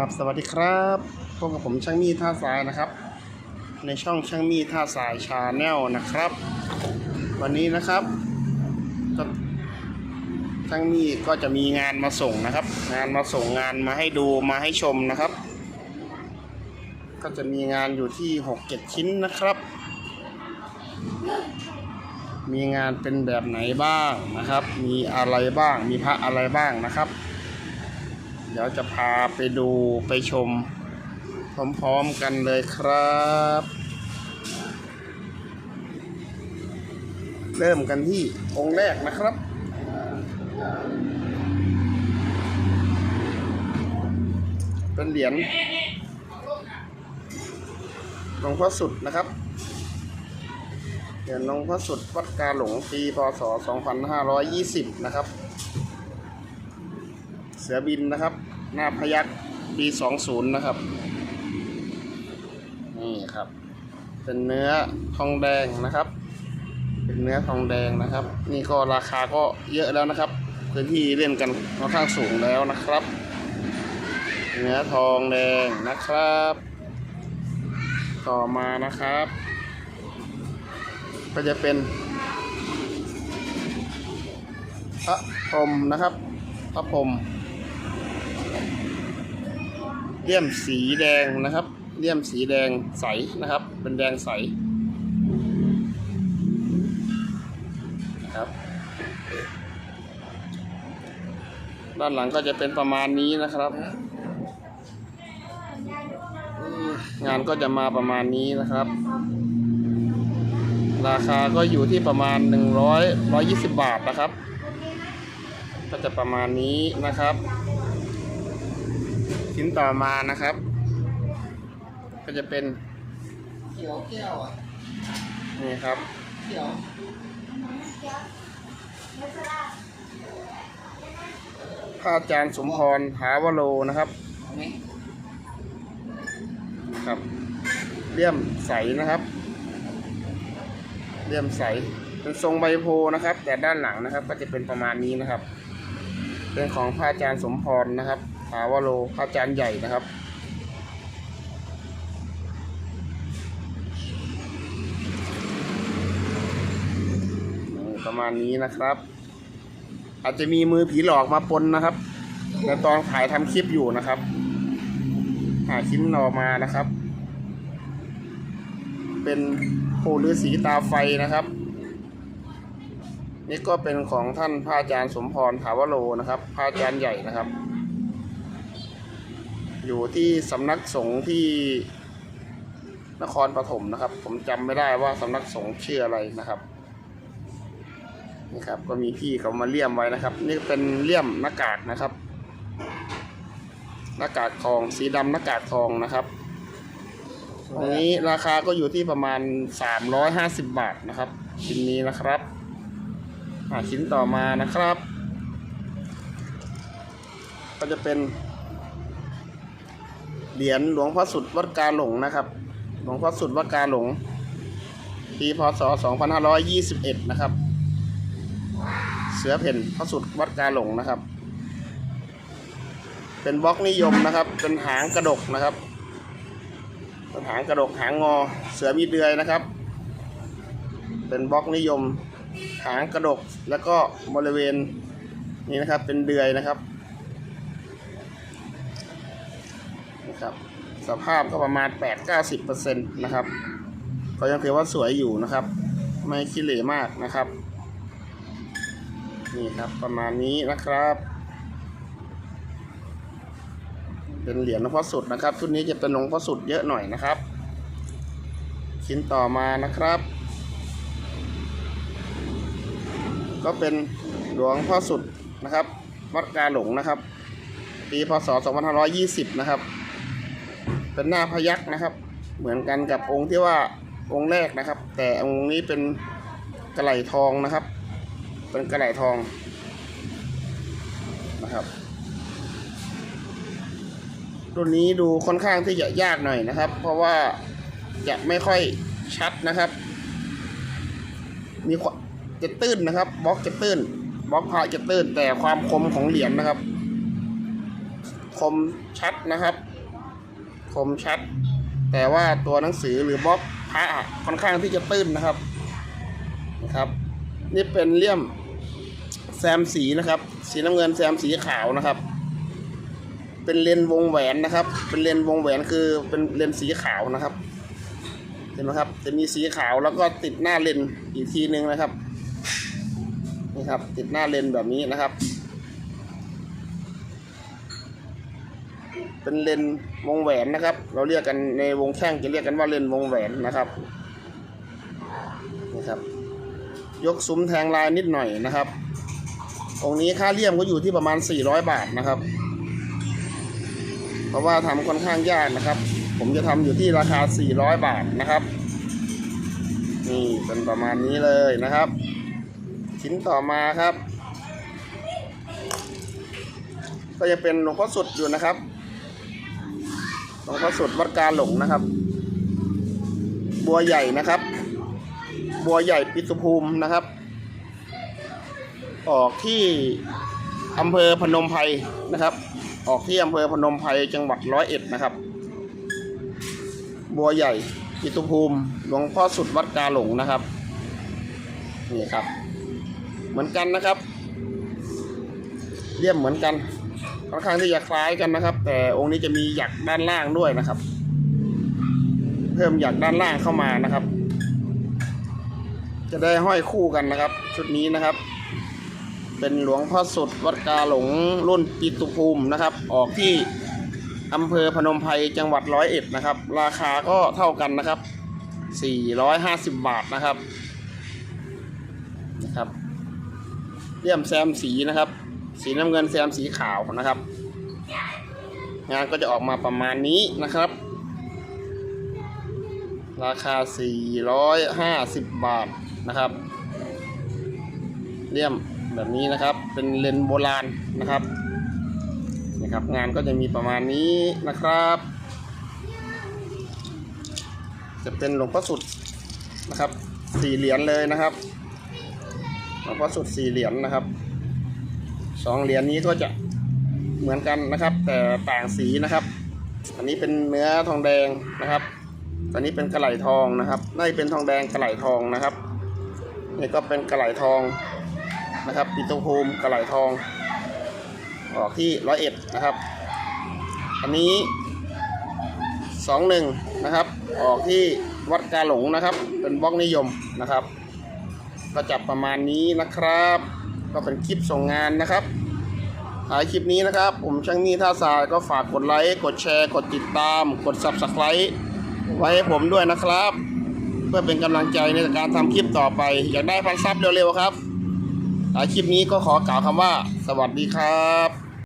ครับสวัสดีครับพบกับผมช่างมีท่าสายนะครับ ในช่องช่างมีท่าสายชาแนลนะครับ วันนี้นะครับช่างมีก็จะมีงานมาส่งนะครับ งานมาส่งงานมาให้ดูมาให้ชมนะครับ ก็จะมีงานอยู่ที่หกเจ็ดชิ้นนะครับ มีงานเป็นแบบไหนบ้างนะครับ มีอะไรบ้างมีพระอะไรบ้างนะครับ ดี๋ยวจะพาไปดูไปชม พร้อมๆกันเลยครับ เริ่มกันที่องค์แรกนะครับเป็นเหรียญหลวงพ่อสุดนะครับ เหรียญหลวงพ่อสุดวัดกาหลงปีพศ 2520 นะครับ เสือบินนะครับ หน้าพยักปี20นะครับ นี่ครับ เป็นเนื้อทองแดงนะครับ เป็นเนื้อทองแดงนะครับ นี่ก็ราคาก็เยอะแล้วนะครับพื้นที่เล่นกันค่อนข้างสูงแล้วนะครับ เนื้อทองแดงนะครับ ต่อมานะครับ ก็จะเป็นพระพรหมนะครับพระพรหม เลี่ยมสีแดงนะครับ เลี่ยมสีแดงใสนะครับ เป็นแดงใสนะครับ ด้านหลังก็จะเป็นประมาณนี้นะครับ งานก็จะมาประมาณนี้นะครับ ราคาก็อยู่ที่ประมาณ 100 120 บาทนะครับ ก็จะประมาณนี้นะครับ ชิ้นต่อมานะครับ ก็จะเป็นเขียวแก้วอะนี่ครับเขียวพระอาจารย์สมพรถาวโรนะครับเอาไหมครับเลี่ยมใสนะครับเลี่ยมใสเป็นทรงใบโพนะครับ แต่ด้านหลังนะครับ ก็จะเป็นประมาณนี้นะครับ เป็นของพระอาจารย์สมพรนะครับ ถาวโรพระอาจารย์ใหญ่นะครับ ประมาณนี้นะครับ อาจจะมีมือผีหลอกมาปนนะครับในตอนถ่ายทำคลิปอยู่นะครับ หาชิ้นออกมานะครับ เป็นปู่ฤาษีตาไฟนะครับ นี่ก็เป็นของท่านพระอาจารย์สมพรถาวโรนะครับพระอาจารย์ใหญ่นะครับ อยู่ที่สำนักสงฆ์ที่นครปฐมนะครับ ผมจำไม่ได้ว่าสำนักสงฆ์ชื่ออะไรนะครับนี่ครับก็มีพี่เขามาเลี่ยมไว้นะครับ นี่เป็นเลี่ยมหน้ากากนะครับ หน้ากากทองสีดำหน้ากากทองนะครับอันนี้ราคาก็อยู่ที่ประมาณ 350 บาทนะครับชิ้นนี้นะครับอ่าชิ้นต่อมานะครับ ก็จะเป็น เหรียญหลวงพ่อสุดวัดกาหลงนะครับ หลวงพ่อสุดวัดกาหลง ปีพศ 2521 นะครับ เสือเพ่นพระสุดวัดกาหลงนะครับ เป็นบล็อกนิยมนะครับ เป็นหางกระดกนะครับเป็นหางกระดกหางงอ เสือมีเดือยนะครับ เป็นบล็อกนิยม หางกระดกแล้วก็บริเวณนี้นะครับเป็นเดือยนะครับ ครับ สภาพก็ประมาณ 8-90%นะครับก็ยังถือว่าสวยอยู่นะครับ ไม่ขี้เหร่มากนะครับ นี่ครับประมาณนี้นะครับ เป็นเหรียญหลวงพ่อสุดนะครับชุดนี้จะเป็นหลวงพ่อสุดเยอะหน่อยนะครับ ชิ้นต่อมานะครับ ก็เป็นหลวงพ่อสุดนะครับ วัดกาหลงนะครับ ปีพศ 2520 นะครับ เป็นหน้าพยักนะครับ เหมือนกันกับองค์ที่ว่าองค์แรกนะครับ แต่องค์นี้เป็นกระไหลทองนะครับ เป็นกระไหลทองนะครับรุ่นนี้ดูค่อนข้างที่จะยากหน่อยนะครับ เพราะว่าจะไม่ค่อยชัดนะครับ มีจะตื้นนะครับบล็อกจะตื้นบล็อกพระจะตื้นแต่ความคมของเหรียญนะครับ คมชัดนะครับ คมชัด แต่ว่าตัวหนังสือหรือบล็อกพระค่อนข้างที่จะตื้นนะครับนะครับ นี่เป็นเลี่ยมแซมสีนะครับ สีน้ำเงินแซมสีขาวนะครับ เป็นเลนวงแหวนนะครับ เป็นเลนวงแหวนคือเป็นเลนสีขาวนะครับเห็นไหมครับ จะมีสีขาวแล้วก็ติดหน้าเลนอีกทีนึงนะครับนี่ครับ ติดหน้าเลนแบบนี้นะครับ เป็นเลนวงแหวนนะครับ เราเรียกกันในวงแข้งจะเรียกกันว่าเลนวงแหวนนะครับนี่ครับ ยกซุ้มแทงลายนิดหน่อยนะครับองนี้ค่าเลี่ยมก็อยู่ที่ประมาณ 400 บาทนะครับ เพราะว่าทำค่อนข้างยากนะครับ ผมจะทำอยู่ที่ราคา 400 บาทนะครับ นี่เป็นประมาณนี้เลยนะครับ ชิ้นต่อมาครับ ก็จะเป็นหลวงพ่อสุดอยู่นะครับ หลวงพ่อสุดวัดกาหลงนะครับ บัวใหญ่นะครับ บัวใหญ่ปิตุภูมินะครับ ออกที่อำเภอพนมไพรนะครับ ออกที่อำเภอพนมไพรจังหวัดร้อยเอ็ดนะครับ บัวใหญ่ปิตุภูมิหลวงพ่อสุดวัดกาหลงนะครับนี่ครับ เหมือนกันนะครับเลี่ยมเหมือนกัน ค่อนข้างที่จะคล้ายกันนะครับ แต่องค์นี้จะมีหยักด้านล่างด้วยนะครับ เพิ่มหยักด้านล่างเข้ามานะครับ จะได้ห้อยคู่กันนะครับ ชุดนี้นะครับ เป็นหลวงพ่อสุดวัดกาหลงรุ่นปิตุภูมินะครับ ออกที่อำเภอพนมไพรจังหวัดร้อยเอ็ดนะครับ ราคาก็เท่ากันนะครับ 450 บาทนะครับนะครับเลี่ยมแซมสีนะครับ สีน้ำเงินแซมสีขาวนะครับ งานก็จะออกมาประมาณนี้นะครับ ราคา 450 บาทนะครับเลี่ยมแบบนี้นะครับ เป็นเลนโบราณนะครับนะครับ งานก็จะมีประมาณนี้นะครับ จะเป็นหลวงพ่อสุดนะครับ สี่เหรียญเลยนะครับหลวงพ่อสุดสี่เหรียญนะครับ สองเหรียญนี้ก็จะเหมือนกันนะครับ แต่ต่างสีนะครับ อันนี้เป็นเนื้อทองแดงนะครับอันนี้เป็นกระไหลทองนะครับนี่เป็นทองแดงกระไหลทองนะครับนี่ก็เป็นกระไหลทองนะครับปิโตภูมิกระไหลทองออกที่ร้อยเอ็ดนะครับ อันนี้สองหนึ่งนะครับ ออกที่วัดกาหลงนะครับ เป็นบล็อกนิยมนะครับ ก็จับประมาณนี้นะครับ ก็เป็นคลิปส่งงานนะครับถ่ายคลิปนี้นะครับ ผมช่างนี่ท่าทรายก็ฝากกดไลค์กดแชร์กดติดตาม กด subscribe ไว้ให้ผมด้วยนะครับ เพื่อเป็นกำลังใจในการทำคลิปต่อไป อยากได้พันซับเร็วๆครับถ่ายคลิปนี้ก็ขอกล่าวคำว่า สวัสดีครับ